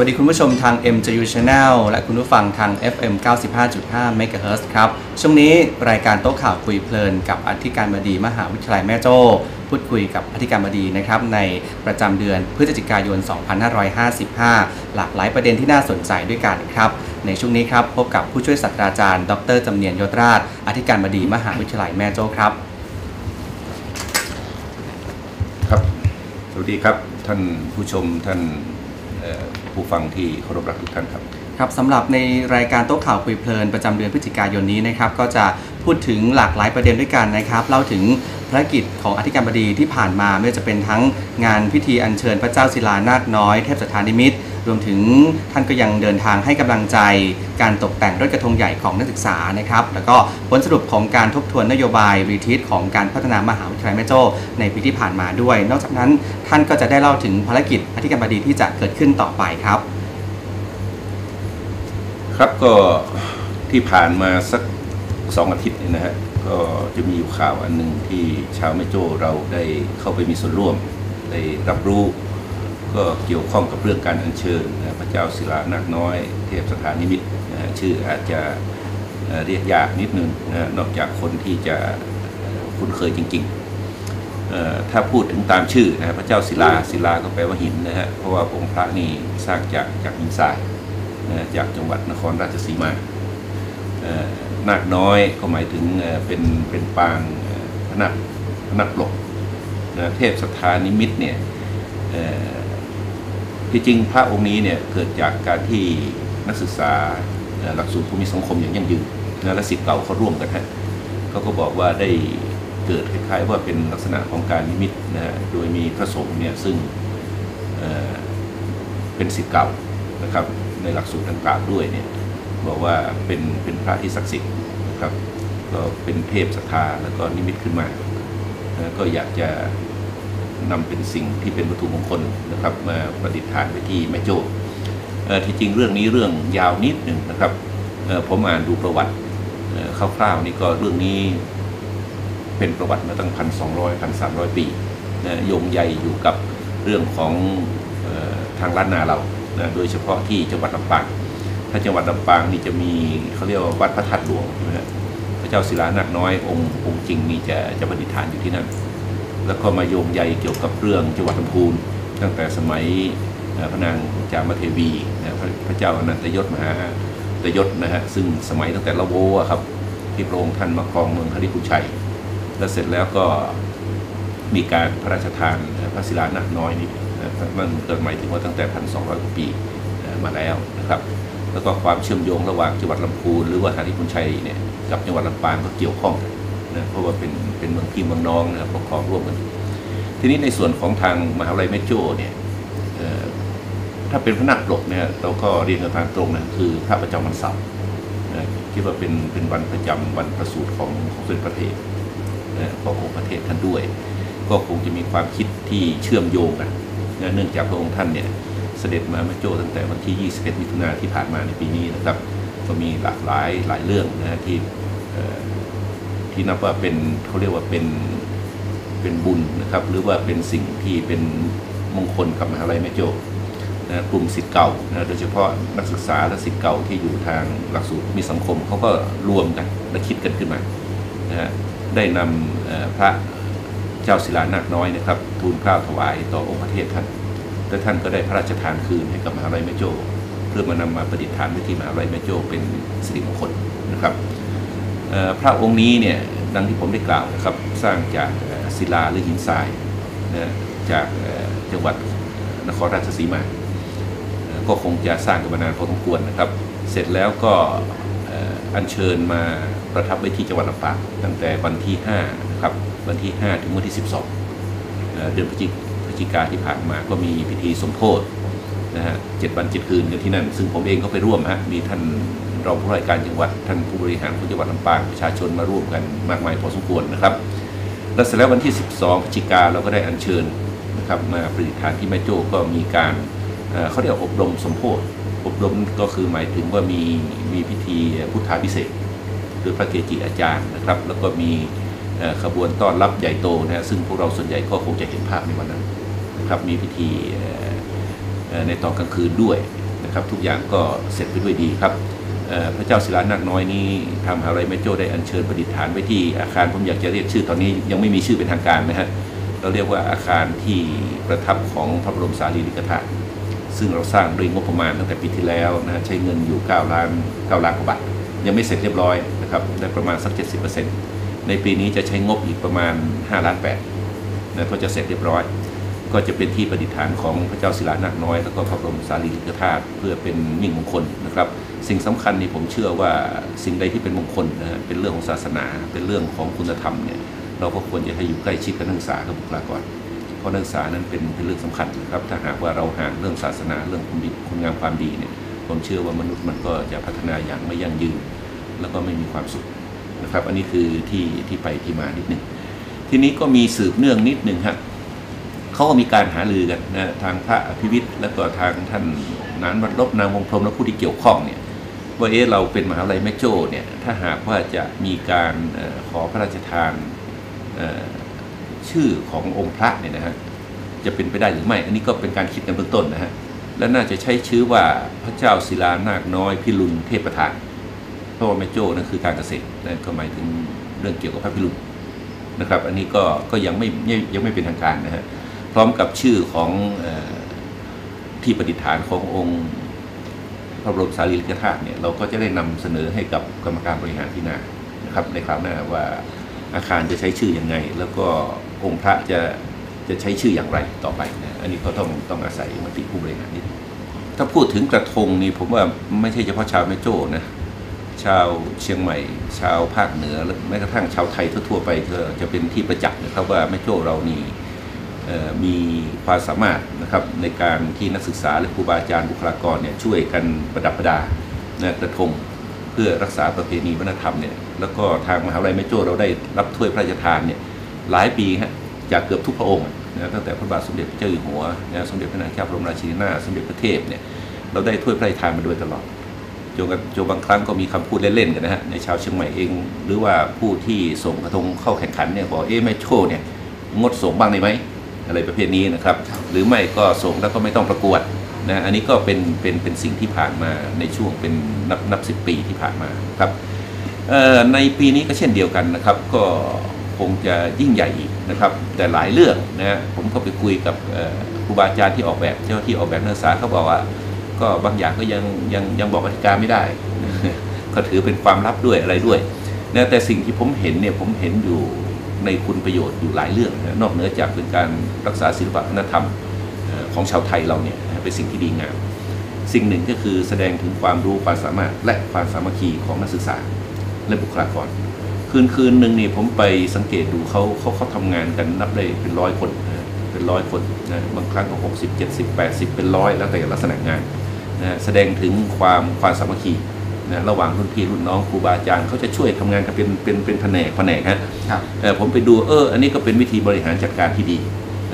วัสดีคุณผู้ชมทาง MJU Channel และคุณผู้ฟังทาง FM 95.5 MHz ครับ ช่วงนี้รายการโต๊ะข่าวคุยเพลินกับอธิการบดีมหาวิทยาลัยแม่โจ้ พูดคุยกับอธิการบดีนะครับในประจำเดือนพฤศจิกายน 2555 หลากหลายประเด็นที่น่าสนใจด้วยกันครับ ในช่วงนี้ครับพบกับผู้ช่วยศาสตราจารย์ ดรจำเนียนยศราช อธิการบดีมหาวิทยาลัยแม่โจ้ครับ ครับ สวัสดีครับท่านผู้ชมท่าน ผู้ฟังที่เคารพรักทุกท่านครับครับสำหรับในรายการโต๊ะข่าวคุยเพลินประจำเดือนพฤศจิกายนนี้นะครับก็จะพูดถึงหลากหลายประเด็นด้วยกันนะครับเล่าถึง ภารกิจของอธิการบดีที่ผ่านมาไม่ว่าจะเป็นทั้งงานพิธีอัญเชิญพระเจ้าศิลานาคน้อยเทพสถานิมิตรรวมถึงท่านก็ยังเดินทางให้กำลังใจ การตกแต่งรถกระทงใหญ่ของนักศึกษานะครับ แล้วก็ผลสรุปของการทบทวนนโยบายรีทิสของการพัฒนามหาวิทยาลัยแม่โจ้ในปีที่ผ่านมาด้วย นอกจากนั้นท่านก็จะได้เล่าถึงภารกิจอธิการบดีที่จะเกิดขึ้นต่อไปครับ ครับก็ที่ผ่านมาสักสองอาทิตย์นี่ยนะฮะ ก็จะมีอยู่ข่าวอันหนึ่งที่ชาวแม่โจ้เราได้เข้าไปมีส่วนร่วมได้รับรู้ ก็เกี่ยวข้องกับเรื่องการอัญเชิญพระเจ้าศิลานาคน้อย เทพสถานนิมิตชื่ออาจจะเรียกยากนิดนึงนอกจากคนที่จะคุ้นเคยจริงๆ ถ้าพูดถึงตามชื่อนะฮะพระเจ้าศิลาศิลาก็แปลว่าหินนะฮะเพราะว่าองค์พระนี่สร้างจากจากหินทรายจากจังหวัดนครราชสีมา นาคน้อยก็หมายถึงเป็นเป็นปางพนักพนักปลกนะเทพสถานนิมิตเนี่ยที่จริงพระองค์นี้เนี่ยเกิดจากการที่นักศึกษาหลักสูตรภูมิสังคมอย่างยั่งยืนนะและสิทธิ์เก่าเขาร่วมกันฮะเขาก็บอกว่าได้เกิดคล้ายๆว่าเป็นลักษณะของการนิมิตนะฮะโดยมีพระสงฆ์เนี่ยซึ่งเเป็นศิษย์เก่านะครับในหลักสูตรดังกล่าวด้วยเนี่ย บอกว่าเป็นเป็นพระที่ศักดิ์สิทธิ์นะครับก็เป็นเทพศรัทธาแล้วก็นิมิตขึ้นมาก็อยากจะนำเป็นสิ่งที่เป็นวัตถุมงคลนะครับ มาประดิษฐานไปที่แม่โจ้ที่จริงเรื่องนี้เรื่องยาวนิดหนึ่งนะครับผมอ่านดูประวัติคร่าวๆนี่ก็เรื่องนี้เป็นประวัติมาตั้งพันสองร้อยพันสามร้อยปีนะโยงใยอยู่กับเรื่องของทางล้านนาเรานะโดยเฉพาะที่จังหวัดลำปาง ถ้าจังหวัดลำปางนี่จะมีเขาเรียกว่าวัดพระธาตุหลวงนะฮะพระเจ้าศิลานาคน้อยองค์องค์จริงนี่จะจะประดิษฐานอยู่ที่นั่น แล้วก็มาโยงใยเกี่ยวกับเรื่องจังหวัดลำพูนตั้งแต่สมัยพระนางจามเทวีนะพระพระเจ้าอนันตยศมหาตยศนะฮะซึ่งสมัยตั้งแต่ละโวครับที่พระองค์ท่านมาครองเมืองคริคุชัย แล้วเสร็จแล้วก็มีการพระราชทานพระศิลานาคน้อยนี่นั่นเกิดหมายถึงว่าตั้งแต่พันสองร้อยกว่าปีมาแล้วนะครับ แล้วก็ความเชื่อมโยงระหว่างจังหวัดลำพูนหรือว่าหาริพุนชัยเนี่ยกับจังหวัดลำปางก็เกี่ยวข้องกันนะเพราะว่าเป็นเป็นเมืองพี่เมืองน้องนะครับปกครองร่วมกัน ทีนี้ในส่วนของทางมหาวิทยาลัยแม่โจ้เนี่ยถ้าเป็นพระนักปลกเนี่ยเราก็เรียนกันทางตรงนะคือพระประจำวันเสาร์นะคิดว่าเป็นเป็นวันประจำวันประสูติของของสมเด็จพระเทพนะขององค์พระเทพท่านด้วย ก็คงจะมีความคิดที่เชื่อมโยงกันนะเนื่องจากพระองค์ท่านเนี่ย เสด็จมาแม่โจ้ตั้งแต่วันที่ 21 มิถุนายนที่ผ่านมาในปีนี้นะครับ ก็มีหลากหลายหลายเรื่องนะที่ที่นับว่าเป็นเขาเรียกว่าเป็นเป็นบุญนะครับ หรือว่าเป็นสิ่งที่เป็นมงคลกับมหาลัยแม่โจ้นะกลุ่มสิทธิ์เก่านะโดยเฉพาะนักศึกษาและสิทธิ์เก่าที่อยู่ทางหลักสูตรมีสังคมเขาก็รวมกันและคิดกันขึ้นมานะได้นำพระเจ้าศิลานาคน้อยนะครับ ทูลเกล้าถวายต่อองค์พระเทพท่าน และท่านก็ได้พระราชทานคืนให้กับมหาลัยแม่โจ้เพื่อมานำมาประดิษฐานไว้ที่มหาลัยแม่โจ้เป็นสิริมงคลนะครับพระองค์นี้เนี่ยดังที่ผมได้กล่าวนะครับสร้างจากศิลาหรือหินทรายนะจากจังหวัดนครราชสีมาก็คงจะสร้างกันมานานพอสมควรนะครับ เสร็จแล้วก็อัญเชิญมาประทับไว้ที่จังหวัดลำปางตั้งแต่วันที่5นะครับวันที่ 5 ถึงวันที่ 12เอ่อเดือนพฤศจิพฤศ จิกาที่ผ่านมาก็มีพิธีสมโพธนะฮะเจ็ดวันเจ็ดคืนกันที่นั่น ซึ่งผมเองก็ไปร่วมฮะมีท่านรองผู้ว่าราชการจังหวัดท่านผู้บริหารของจังหวัดลำปางประชาชนมาร่วมกันมากมายพอสมควรนะครับ แล้วเสร็จแล้ววันที่ 12พฤศจิกาเราก็ได้อัญเชิญนะครับมาประดิษฐานที่แม่โจ้ก็มีการเอ่อเขาเรียกอบรมสมโพธอบรมก็คือหมายถึงว่ามีมีพิธีพุทธาพิเศษกโดยพระเกจิอาจารย์นะครับ แล้วก็มีขบวนต้อนรับใหญ่โตนะฮะซึ่งพวกเราส่วนใหญ่ก็คงจะเห็นภาพในวันนั้น นะครับมีพิธีในตอนกลางคืนด้วยนะครับทุกอย่างก็เสร็จไปด้วยดีครับพระเจ้าศิลานาคน้อยนี้ทางมหาวิทยาลัยแม่โจ้ได้อัญเชิญประดิษฐานไว้ที่อาคารผมอยากจะเรียกชื่อตอนนี้ยังไม่มีชื่อเป็นทางการนะฮะเราเรียกว่าอาคารที่ประทับของพระบรมสารีริกธาตุซึ่งเราสร้างด้วยงบประมาณตั้งแต่ปีที่แล้วนะฮะใช้เงินอยู่ 9 ล้าน 9 ล้านกว่าบาทยังไม่เสร็จเรียบร้อยนะครับได้ประมาณสัก 70%ในปีนี้จะใช้งบอีกประมาณ 5 ล้าน8นะก็จะเสร็จเรียบร้อย ก็จะเป็นที่ประดิษฐานของพระเจ้าศิลานาคน้อย แล้วก็พระบรมสารีริกธาตุเพื่อเป็นมิ่งมงคลนะครับ สิ่งสำคัญนี่ผมเชื่อว่าสิ่งใดที่เป็นมงคลนะเป็นเรื่องของศาสนา เป็นเรื่องของคุณธรรมเนี่ยเราก็ควรจะให้อยู่ใกล้ชิดกับนักศึกษากับบุคลากรเพราะนักศึกษานั้นเป็นเป็นเรื่องสำคัญนะครับ ถ้าหากว่าเราห่างเรื่องศาสนาเรื่องคุณคุณงามความดีเนี่ยผมเชื่อว่ามนุษย์มันก็จะพัฒนาอย่างไม่ยั่งยืน แล้วก็ไม่มีความสุขนะครับ อันนี้คือที่ที่ไปที่มานิดหนึ่งทีนี้ก็มีสืบเนื่องนิดหนึ่งครับ เขาก็มีการหารือกันนะทางพระอภิวิทย์และก็ทางท่านนานวัดลบนางวงพรมและผู้ที่เกี่ยวข้องเนี่ยว่าเอ๊ะเราเป็นมหาวิทยาลัยแม่โจ้เนี่ยถ้าหากว่าจะมีการขอพระราชทานชื่อขององค์พระเนี่ยนะฮะจะเป็นไปได้หรือไม่ อันนี้ก็เป็นการคิดกันเบื้องต้นนะฮะและน่าจะใช้ชื่อว่าพระเจ้าศิลานาคน้อยพิรุณเทพประธานเพราะว่าแม่โจ้นั่นคือการเกษตรนั่นก็หมายถึงเรื่องเกี่ยวกับพระพิรุณนะครับ อันนี้ก็ก็ยังไม่ยังไม่เป็นทางการนะฮะ ร้อมกับชื่อของอที่ประดิฐานขององค์พระบรมสารีริกธาตุเนี่ยเราก็จะได้นำเสนอให้กับกรรมการบริหารที่นานะครับในคราวหน้าว่าอาคารจะใช้ชื่อยังไง แล้วก็องค์พระจะจะใช้ชื่ออย่างไรต่อไปนะอันนี้ก็ต้องต้องอาศัยมติผู้บริหารนิดถ้าพูดถึงกระทงนี่ผมว่าไม่ใช่เฉพาะชาวแม่โจ้นะชาวเชียงใหม่ ชาวภาคเหนือและแม้กระทั่งชาวไทยทั่วๆไปก็จะเป็นที่ประจักษ์นะครับว่าแม่โจ้เรานี่ มีความสามารถนะครับในการที่นักศึกษาและครูบาอาจารย์บุคลากรเนี่ยช่วยกันประดับประดานะกระทงเพื่อรักษาประเพณีวัฒนธรรมเนี่ยแล้วก็ทางมหาวิทยาลัยแม่โจ้เราได้รับถ้วยพระราชทานเนี่ยหลายปีฮะจากเกือบทุกพระองค์นะตั้งแต่พระบาทสมเด็จพระเจ้าอยู่หัวนะสมเด็จพระนางเจ้าพระบรมราชินีนาถสมเด็จพระเทพเนี่ยเราได้ถ้วยพระราชทานมาโดยตลอดจนกันจนบางครั้งก็มีคำพูดเล่นๆกันนะฮะในชาวเชียงใหม่เอง หรือว่าผู้ที่ส่งกระทงเข้าแข่งขันเนี่ยบอกเอ๊ะแม่โชว์เนี่ยงดส่งบ้างได้ไหม อะไรประเภทนี้นะครับ หรือไม่ก็ส่งแล้วก็ไม่ต้องประกวดนะอันนี้ก็เป็นเป็นเป็นสิ่งที่ผ่านมาในช่วงเป็นนับนับสิบปีที่ผ่านมาครับเอ่อในปีนี้ก็เช่นเดียวกันนะครับ ก็คงจะยิ่งใหญ่อีกนะครับ แต่หลายเรื่องนะฮะผมก็ไปคุยกับเอ่อครูบาอาจารย์ที่ออกแบบเจ้าหน้าที่ออกแบบนักศึกษาเขาบอกว่า ก็บางอย่างก็ยังยังยังบอกกติกาไม่ได้ ก็ถือเป็นความลับด้วยอะไรด้วยนะแต่สิ่งที่ผมเห็นเนี่ยผมเห็นอยู่ ในคุณประโยชน์อยู่หลายเรื่องนอกเหนือจากเป็นการรักษาศิลปวัฒนธรรมของชาวไทยเราเนี่ยเป็นสิ่งที่ดีงามสิ่งหนึ่งก็คือแสดงถึงความรู้ความสามารถและความสามัคคีของนักศึกษาและบุคลากร คืนคืนหนึ่งนี่ผมไปสังเกตดูเขาเขาเขาทำงานกันนับได้เป็นร้อยคนเป็นร้อยคนนะบางครั้งก็หกสิบเจ็ดสิบแปดสิบเป็นร้อยแล้วแต่ลักษณะงานนะแสดงถึงความความสามัคคี นะระหว่างรุ่นพี่รุ่นน้องครูบาอาจารย์เขาจะช่วยทำงานกันเป็นเป็นเป็นแผนกแผนกฮะครับเอ่อผมไปดูเอออันนี้ก็เป็นวิธีบริหารจัดการที่ดี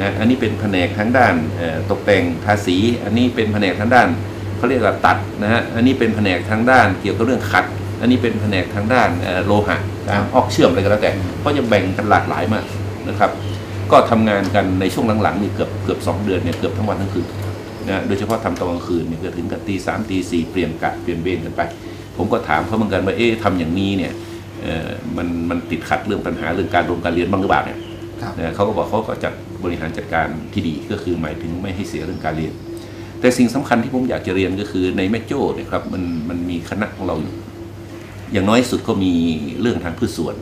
นะอันนี้เป็นแผนกทางด้านเอ่อตกแต่งทาสี อันนี้เป็นแผนกทางด้านเขาเรียกว่าตัดนะฮะอันนี้เป็นแผนกทางด้านเกี่ยวกับเรื่องขัด อันนี้เป็นแผนกทางด้านเอ่อโลหะการออกเชื่อมอะไรก็แล้วแต่เพราะจะแบ่งกันหลากหลายมากนะครับ ก็ทำงานกันในช่วงหลังๆนี่เกือบเกือบสองเดือนเนี่ยเกือบทั้งวันทั้งคืนนะโดยเฉพาะทำตอนกลางคืนเนี่ยก็ถึงกันตีสามตีสี่เปลี่ยนกะเปลี่ยนเวรกันไป ผมก็ถามเขาเหมือนกันว่าเอ๊ะทำอย่างนี้เนี่ยเอ่อมันมันติดขัดเรื่องปัญหาเรื่องการรวมการเรียนบ้างหรือเปล่าเนี่ยครับนะเขาก็บอกเขาก็จัดบริหารจัดการที่ดีก็คือหมายถึงไม่ให้เสียเรื่องการเรียน แต่สิ่งสำคัญที่ผมอยากจะเรียนก็คือในแม่โจ้เนี่ยครับมันมันมีคณะของเราอยู่ อย่างน้อยสุดก็มีเรื่องทางพืชสวน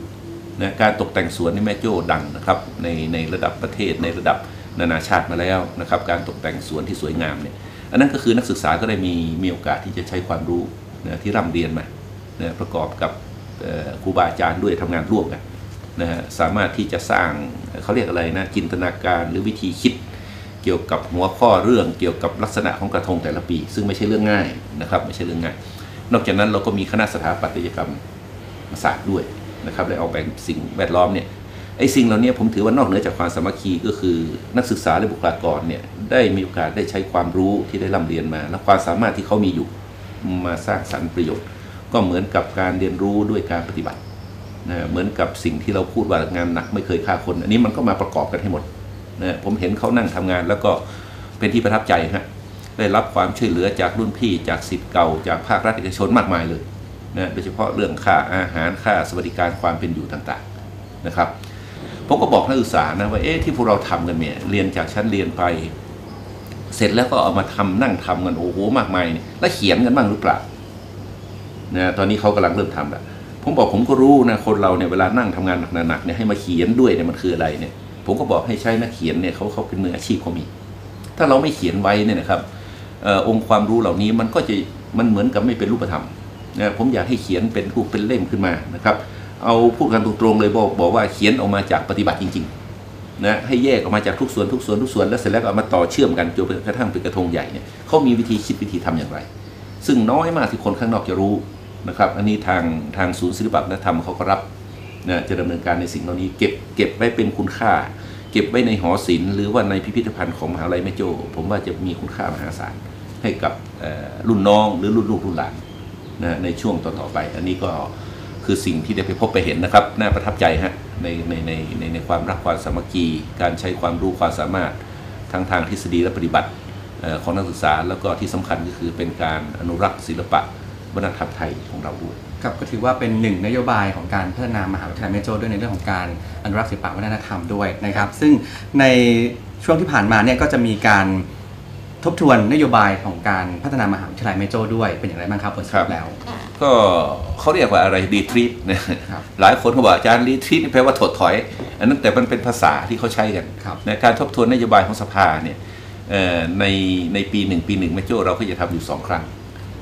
นะการตกแต่งสวนในแม่โจ้ดังนะครับในในระดับประเทศในระดับนานาชาติมาแล้วนะครับ การตกแต่งสวนที่สวยงามเนี่ยอันนั้นก็คือนักศึกษาก็ได้มีมีโอกาสที่จะใช้ความรู้ นะที่ร่ำเรียนมานะประกอบกับครูบาอาจารย์ด้วยทำงานร่วมกันนะฮะสามารถที่จะสร้างเขาเรียกอะไรนะจินตนาการหรือวิธีคิด เกี่ยวกับหัวข้อเรื่องเกี่ยวกับลักษณะของกระทงแต่ละปี ซึ่งไม่ใช่เรื่องง่ายนะครับไม่ใช่เรื่องง่าย นอกจากนั้นเราก็มีคณะสถาปัตยกรรมศาสตร์ด้วยนะครับและออกแบบสิ่งแวดล้อมเนี่ยไอ้สิ่งเหล่านี้ผมถือว่านอกเหนือจากความสามัคคีก็คือนักศึกษาและบุคลากรเนี่ยได้มีโอกาสได้ใช้ความรู้ที่ได้ร่ำเรียนมา และความสามารถที่เขามีอยู่ มาสร้างสรรค์ประโยชน์ ก็เหมือนกับการเรียนรู้ด้วยการปฏิบัตินะเหมือนกับสิ่งที่เราพูดว่างานหนักไม่เคยฆ่าคน อันนี้มันก็มาประกอบกันให้หมดนะผมเห็นเขานั่งทำงานแล้วก็เป็นที่ประทับใจฮะได้รับความช่วยเหลือจากรุ่นพี่จากสิทธิ์เก่าจากภาครัฐเอกชนมากมายเลยนะโดยเฉพาะเรื่องค่าอาหารค่าสวัสดิการความเป็นอยู่ต่างๆนะครับผมก็บอกนักศึกษานะว่าเอ๊ะที่พวกเราทำกันเนี่ยเรียนจากชั้นเรียนไป เสร็จแล้วก็เอามาทำนั่งทำกันโอ้โหมากมายเนี่ยแล้วเขียนกันบ้างหรือเปล่านะตอนนี้เขากำลังเริ่มทำแล้วผมบอกผมก็รู้นะคนเราเนี่ยเวลานั่งทำงานหนักๆเนี่ยให้มาเขียนด้วยเนี่ยมันคืออะไรเนี่ย ผมก็บอกให้ใช้นักเขียนเนี่ยเขาเขาเป็นมืออาชีพเขามี ถ้าเราไม่เขียนไว้เนี่ยนะครับออองค์ความรู้เหล่านี้มันก็จะมันเหมือนกับไม่เป็นรูปธรรมนะผมอยากให้เขียนเป็นรูปเป็นเล่มขึ้นมานะครับ เอาพูดกันตรงๆเลยบอกบอกว่าเขียนออกมาจากปฏิบัติจริง ๆ นะให้แยกออกมาจากทุกส่วนทุกส่วนทุกส่วนแล้วเสร็จแล้วก็เอามาต่อเชื่อมกันจนกระทั่งเป็นกระทงใหญ่เนี่ยเขามีวิธีคิดวิธีทำอย่างไร ซึ่งน้อยมากที่คนข้างนอกจะรู้นะครับ อันนี้ทางทางศูนย์ศิลปวัฒนธรรมเขาก็รับนะจะดำเนินการในสิ่งเหล่านี้เก็บเก็บไว้เป็นคุณค่า เก็บไว้ในหอศิลป์หรือว่าในพิพิธภัณฑ์ของมหาลัยแม่โจ้ผมว่าจะมีคุณค่ามหาศาลให้กับรุ่นน้องหรือรุ่นลูกรุ่นหลานนะในช่วงต่อๆไป อันนี้ก็คือสิ่งที่ได้ไปพบไปเห็นนะครับ น่าประทับใจฮะ ในในในในในความรักความสามัคคี การใช้ความรู้ความสามารถทั้งทางทฤษฎีและปฏิบัติเอ่อของนักศึกษาแล้วก็ที่สำคัญก็คือเป็นการอนุรักษ์ศิลปะวัฒนธรรมไทยของเราด้วยครับก็ถือว่าเป็นหนึ่งนโยบายของการพัฒนามหาวิทยาลัยแม่โจ้ด้วยในเรื่องของการอนุรักษ์ศิลปวัฒนธรรมด้วยนะครับ ซึ่งในช่วงที่ผ่านมาเนี่ยก็จะมีการทบทวนนโยบายของการพัฒนามหาวิทยาลัยแม่โจ้ด้วยเป็นอย่างไรบ้างครับผลสรุปแล้ว ก็เขาเรียกว่าอะไรรีทรีตนะครับหลายคนเขาบอกอาจารย์รีทรีตแปลว่าถดถอย อันนั้นแต่มันเป็นภาษาที่เขาใช้กันครับในการทบทวนนโยบายของสภาเนี่ยเอ่อในในปีหนึ่งปีหนึ่งแม่โจ้เราก็จะทำอยู่สองครั้ง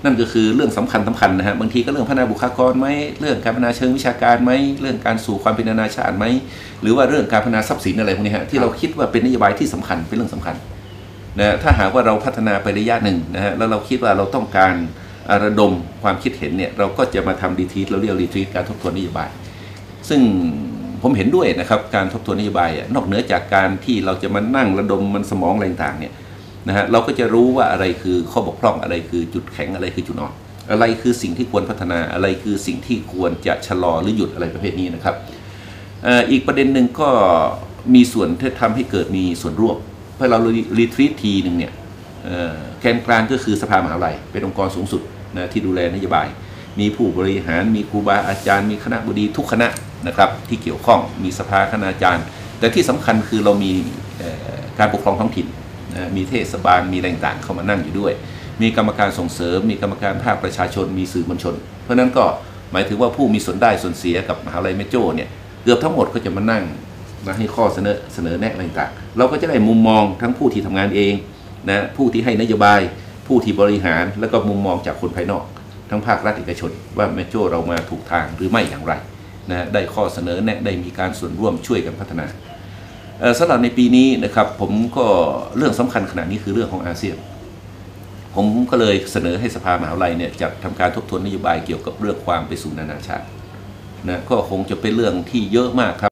นั่นก็คือเรื่องสำคัญสำคัญนะฮะบางทีก็เรื่องพัฒนาบุคลากรไหมเรื่องการพัฒนาเชิงวิชาการไหมเรื่องการสู่ความเป็นนานาชาติไหมหรือว่าเรื่องการพัฒนาทรัพย์สินอะไรพวกนี้ฮะที่เราคิดว่าเป็นนโยบายที่สำคัญเป็นเรื่องสำคัญนะถ้าหากว่าเราพัฒนาไประยะหนึ่งนะฮะแล้วเราคิดว่าเราต้องการอ่า ระดมความคิดเห็นเนี่ยเราก็จะมาทำรีทีเราเรียกรีทีการทบทวนนโยบาย ซึ่งผมเห็นด้วยนะครับการทบทวนนโยบายนอกเหนือจากการที่เราจะมานั่งระดมมันสมองอะไรต่างเนี่ยนะฮะเราก็จะรู้ว่าอะไรคือข้อบกพร่องอะไรคือจุดแข็งอะไรคือจุดอ่อนอะไรคือสิ่งที่ควรพัฒนาอะไรคือสิ่งที่ควรจะชะลอหรือหยุดอะไรประเภทนี้นะครับอีกประเด็นหนึ่งก็มีส่วนที่ทำให้เกิดมีส่วนร่วมเพราะเรารีทรีตทีหนึ่งเนี่ย แกนกลางก็คือสภามหาวิทยาลัย เป็นองค์กรสูงสุดนะที่ดูแลนโยบาย มีผู้บริหารมีครูบาอาจารย์ มีคณะบดีทุกคณะนะครับที่เกี่ยวข้องมีสภาคณาจารย์ แต่ที่สำคัญคือเรามีการปกครองท้องถิ่นนะมีเทศบาลมีอะไรต่างๆเข้ามานั่งอยู่ด้วย มีกรรมการส่งเสริม มีกรรมการภาคประชาชนมีสื่อมวลชน เพราะฉะนั้นก็หมายถึงว่าผู้มีส่วนได้ส่วนเสียกับมหาวิทยาลัยแม่โจ้เนี่ยเกือบทั้งหมดก็จะมานั่งมาให้ข้อเสนอเสนอแนะอะไรต่างๆเราก็จะได้มุมมองทั้งผู้ที่ทำงานเอง นะผู้ที่ให้นโยบาย ผู้ที่บริหารแล้วก็มุมมองจากคนภายนอก ทั้งภาครัฐเอกชน ว่าแม่โจเรามาถูกทางหรือไม่อย่างไรนะได้ข้อเสนอแนะได้มีการส่วนร่วมช่วยกันพัฒนาสำหรับในปีนี้นะครับผมก็เรื่องสำคัญขนาดนี้คือเรื่องของอาเซียน ผมก็เลยเสนอให้สภามหาวิทยาลัยเนี่ยจัดทำการทบทวนนโยบายเกี่ยวกับเรื่องความไปสู่นานาชาตินะก็คงจะเป็นเรื่องที่เยอะมากครับ